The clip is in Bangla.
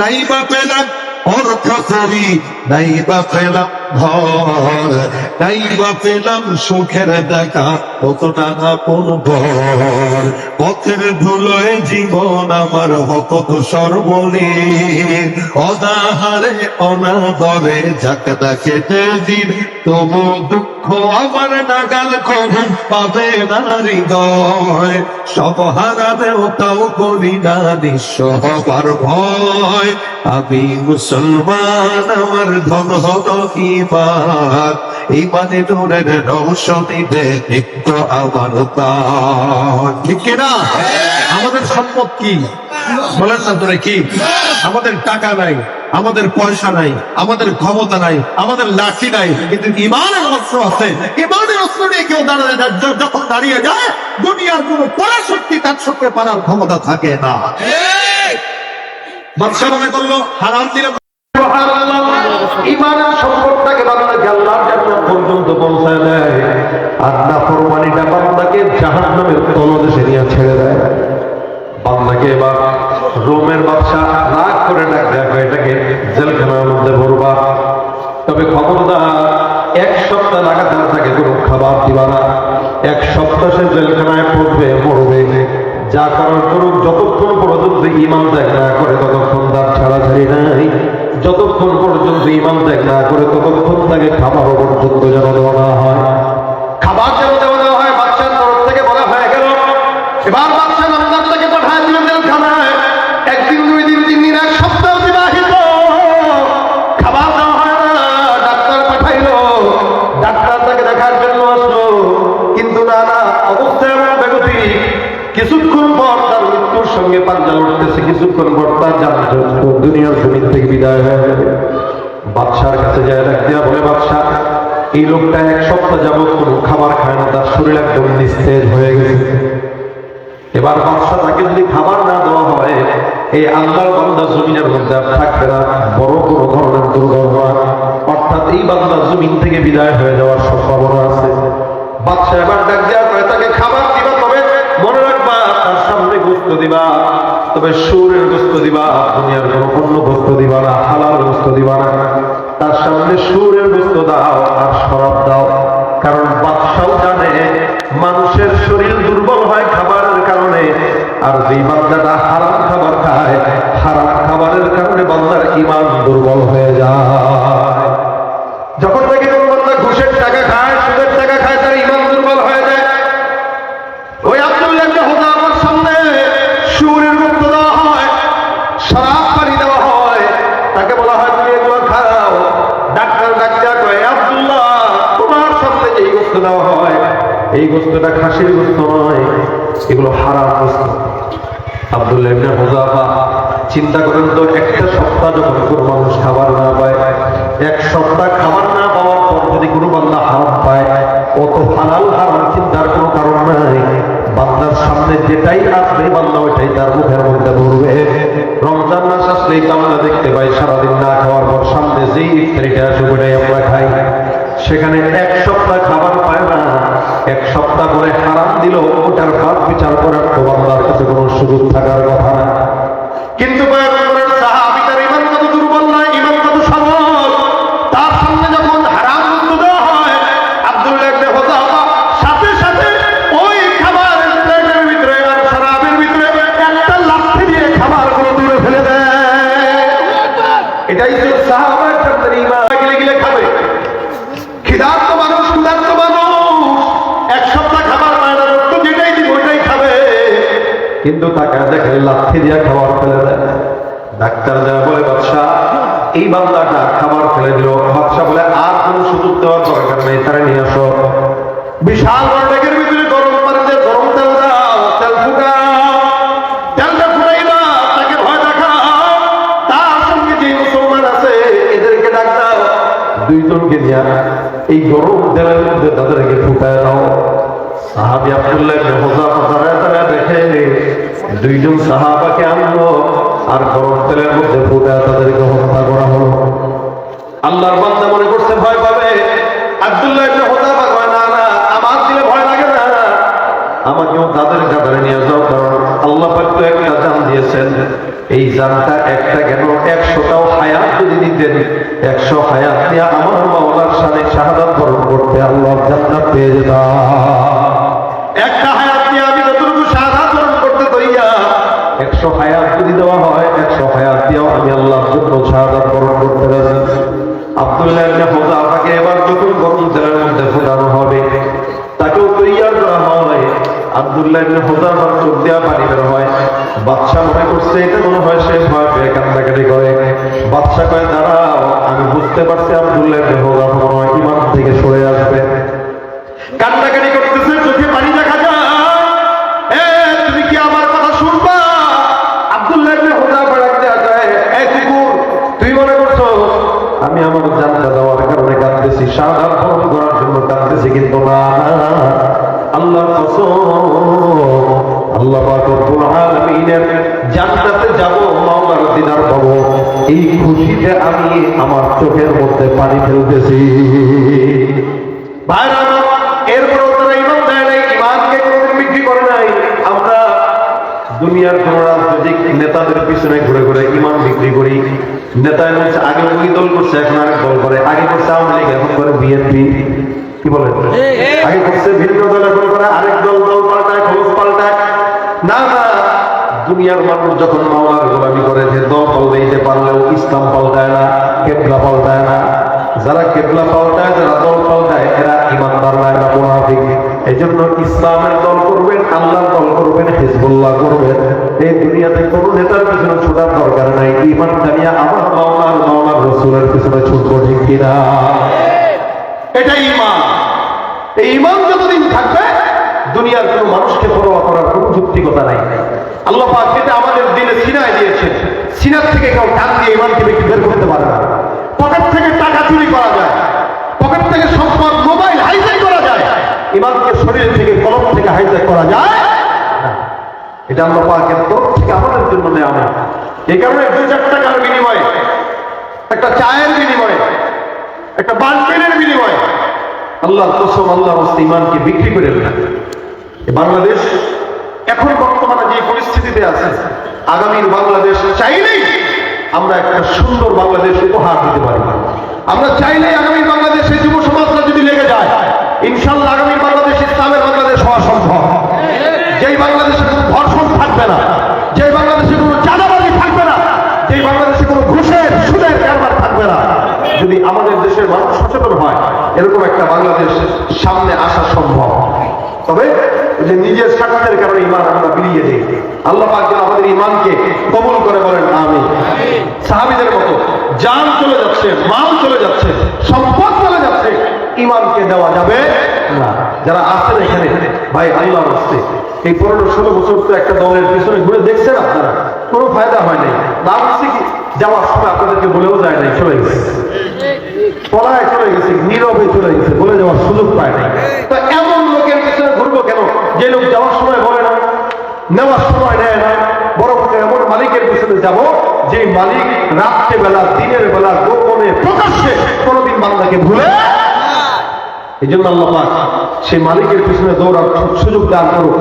নাই অর্থ করি। নাই ঘর, নাই সুখের দেখা, কতটা না কোন ঘর। পথের ধুলোয় জীবন আমার হত সর্বলীন অনাহারে অনাদরে যাকে দেখে দিন, তবু দুঃখ আমার নাগাল কখন পাবে না হৃদয়। সব তাও করি না নিঃস্ব হবার ভয়। আমি মুসলমান আমার ধন হত ইমান ইমানে দূরের রৌশনীতে একটু আমার প্রাণ ঠিক কিনা আমাদের সম্পদ কি? বলেন না তোরে কি? আমাদের টাকা নাই। আমাদের পয়সা নাই আমাদের ক্ষমতা নাই আমাদের লাঠি নাই কিন্তু ইমানের অস্ত্র আছে। ইমানের অস্ত্র নিয়ে কেউ দাঁড়ায়। যখন দাঁড়িয়ে যায় দুনিয়ার কোন পরাশক্তি তার সঙ্গে পারার ক্ষমতা থাকে না। বাদশা মনে করল হারাম দিলে ইমানের সম্পদটাকে খাবার দিবা না এক সপ্তাহ জেলখানায় পড়বে, মরবে। যা করার করুক যতক্ষণ পর্যন্ত ইমান ত্যাগ না করে, ততক্ষণ তার ছাড়াছাড়ি নাই। যতক্ষণ পর্যন্ত ইমান ত্যাগ না করে, ততক্ষণ তাকে খাবার পর্যন্ত যেন দেওয়া হয়। খাবার না না অবস্থা এমন বেগতি কিছুক্ষণ পর তার মৃত্যুর সঙ্গে পাঞ্জা লড়তেছে, কিছুক্ষণ পর তার জানা দুনিয়ার জমিন থেকে খাবার খায় না, তার শরীর একদম নিস্তেজ হয়ে গেছে। এবার বাদশাহ তাকে যদি খাবার না দেওয়া হয়, এই আল্লাহর বান্দা জমিনের মধ্যে আর থাকবে না, বড় কোনো ধরনের দুর্ঘটনা অর্থাৎ এই বান্দা জমিন থেকে বিদায় হয়ে যাওয়ার সম্ভাবনা আছে। এবার ডাক দেওয়া করে তাকে খাবার দিবা, তবে মনে রাখবা তার সামনে দিবা, তবে সুরের দিবা, দুনিয়ার কোনো দিবা না, হালাল দিবা না। তার সামনে সুরের দাও আর শরাব দাও, কারণ জানে মানুষের শরীর দুর্বল হয় খাবারের কারণে, আর যেই বান্দাটা হারাম খাবার খায়, হারাম খাবারের কারণে বান্দার ইমান দুর্বল হয়ে যায়। যখন থেকে কোনো বান্দা ঘুষের টাকা খায়, সুদের টাকা খায়, তার ইমান গোস্তটা খাসির গোস্ত নয়, এগুলো হারাম গোস্ত আব্দুল্লাহ ইবনে হুযাফা চিন্তা করেন তো, একটা সপ্তাহ যখন কোনো মানুষ খাবার না পায়, এক সপ্তাহ খাবার না পাওয়ার পর যদি কোনো বান্দা হারাম পায় অত হালাল হারাম চিন্তার কোনো কারণ নাই। বান্দার সামনে যেটাই আসবে, বান্দা ওইটাই তার মুখের মধ্যে ধরবে রমজান মাস আসলেই আমরা দেখতে পাই সারাদিন কিন্তু তাকে দেখে লাথি দিয়ে খাবার ফেলে দেয়। ডাক্তার যা বলে বাদশাহ এই বান্দাটা খাবার ফেলে দিল। বাদশাহ বলে, আর কোনো সুযোগ দেওয়ার দরকার নেই, তারা নিয়ে আসো। বিশাল দুইজনকে নিয়ে এই গরম তেলের মধ্যে তাদেরকে ফুটায় দাও সাহাবি আব্দুল্লাহ দেখে দুইজন সাহাবাকে আনলো আর গরম তেলের মধ্যে ফুটায় তাদেরকে হত্যা করা হলো। আল্লাহর বান্দা মনে করছে, ভয় পাবে? আব্দুল্লাহ আমার দিলে ভয় লাগে না। আমাকেও তাদের কাতারে নিয়ে যাও কারণ আল্লাহ তো একটা জান দিয়েছেন, এই জানটা একটা কেন? একশোটাও হায়াত যদি দিতেন, একশো হায়াত দিয়ে আমার মাওলার সামনে শাহাদাত বরণ করতে আল্লাহ জান্নাত পেয়ে যেতাম। একটা হায়াত দিয়ে আমি যতটুকু শাহাদাত বরণ করতে তৈয়া একশো হায়াত যদি দেওয়া হয়, একশো হায়াত দিয়েও আমি আল্লাহর জন্য শাহাদাত বরণ করতে রাজি। আব্দুল্লাহ হুযাফাকে এবার যখন গরম তেলের মধ্যে হবে, তাকেও তৈয়ার করা আব্দুল্লাহ ইবনে হুযাফার চোখ দেওয়া পানি বের হয়। বাদশা মনে করছে, এটা মনে হয় সে ভয় পেয়ে কান্নাকাটি করে। বাদশা কয়, দাঁড়াও, আমি বুঝতে পারছি আব্দুল্লাহ ইবনে হুযাফা মনে হয় ইমান থেকে সরে আসবে। কান্নাকাটি করতেছে, চোখে পানি দেখা পাবো এই খুশিতে আমি আমার চোখের মধ্যে পানি ফেলতেছি। দুনিয়ার কোন রাজনৈতিক নেতাদের পিছনে ঘুরে ঘুরে ইমান বিক্রি করি। নেতা বলছে আগে ওই দল করছে, এখন দল করে। আগে করছে আওয়ামী লীগ, এখন করে বিএনপি। কি বলে আগে করছে ভিন্ন দল, এখন করে আরেক দল দল পাল্টায় খরচ পাল্টায়। না না, দুনিয়ার মানুষ যখন মাওলার গোলামি করে যে পারলেও ইসলাম পাল্টায় না, কেবলা পাল্টায় না। যারা কেবলা পাল্টায়, যারা দল পাল্টায়, এরা ইমানদার না এরা মুনাফিক। এই জন্য ইসলামের দল করবেন, আল্লাহর দল করবেন, হিজবুল্লাহ করবেন। এই দুনিয়াতে কোনো নেতার পিছনে ছোটার দরকার নাই। ইমান জানিয়া আমার মাওলার মাওলার রসুলের পিছনে ছুটবো ঠিক কিনা? এটা ইমান এই ইমান যতদিন থাকবে, দুনিয়ার কোনো মানুষকে পরোয়া করার কোনো যুক্তিকতা নাই। আল্লাহ পাক আমাদের দিনে সিনায় দিয়েছে সিনার থেকে কেউ টান দিয়ে ইমানকে ব্যক্তি বের করতে পারে না। পকেট থেকে টাকা চুরি করা যায়। পকেট থেকে সম্পদ মোবাইল হাইজ্যাক করা যায়। ইমানকে শরীর থেকে, কলম থেকে হাইজ্যাক করা যায়। এটা আল্লাহ পাকের তরফ থেকে আমাদের জন্য নেওয়া হয়। এই কারণে দু চার টাকার বিনিময়ে, একটা চায়ের বিনিময়ে, একটা বানপেনের বিনিময়ে আল্লাহ কসম আল্লাহ ইমানকে বিক্রি করে না বাংলাদেশ এখন বর্তমানে যে পরিস্থিতিতে আছে আগামীর বাংলাদেশ চাইলেই আমরা একটা সুন্দর বাংলাদেশ উপহার দিতে পারি। আমরা চাইলেই আগামী বাংলাদেশে যুব সমাজরা যদি লেগে যায়, ইনশাল্লাহ আগামী বাংলাদেশ ইসলামের বাংলাদেশ হওয়া সম্ভব। যেই বাংলাদেশে কোনো ধর্ষণ থাকবে না, যেই বাংলাদেশে কোনো চাঁদাবাজি থাকবে না, যেই বাংলাদেশে কোনো ঘুষের, সুদের কারবার থাকবে না। যদি আমাদের দেশের মানুষ সচেতন হয়, এরকম একটা বাংলাদেশ সামনে আসা সম্ভব। তবে যে নিজের স্বার্থের কারণে ইমান আমরা বিলিয়ে দিই। আল্লাহ পাক যেন আমাদের ইমানকে কবুল করে বলেন আমি সাহাবিদের মতো জান চলে যাচ্ছে, মাল চলে যাচ্ছে, সম্পদ চলে যাচ্ছে ইমানকে দেওয়া যাবে না। যারা আছেন এখানে, ভাই আল্লাহ আসছে। এই পনেরো ষোলো বছর তো একটা দলের পিছনে ঘুরে দেখছেন আপনারা। কোনো ফায়দা হয় নাই। লাভ হচ্ছে কি? যাওয়ার সময় আপনাদেরকে বলেও যায় নাই, চলে গেছে। পলায় চলে গেছে, নীরবে চলে গেছে, বলে যাওয়ার সুযোগ পায় নাই। তো এমন কেন? যে লোক যাওয়ার সময় বলে না নেওয়ার সময় নেয় না বরং এমন মালিকের পিছনে যাব যে মালিক রাত্রে বেলা দিনের বেলা গোপনে প্রকাশ্যে কোনোদিন বাংলাকে ভুলে এই জন্য আল্লাহ সেই মালিকের পিছনে দৌড়ার সুযোগ দান করুক।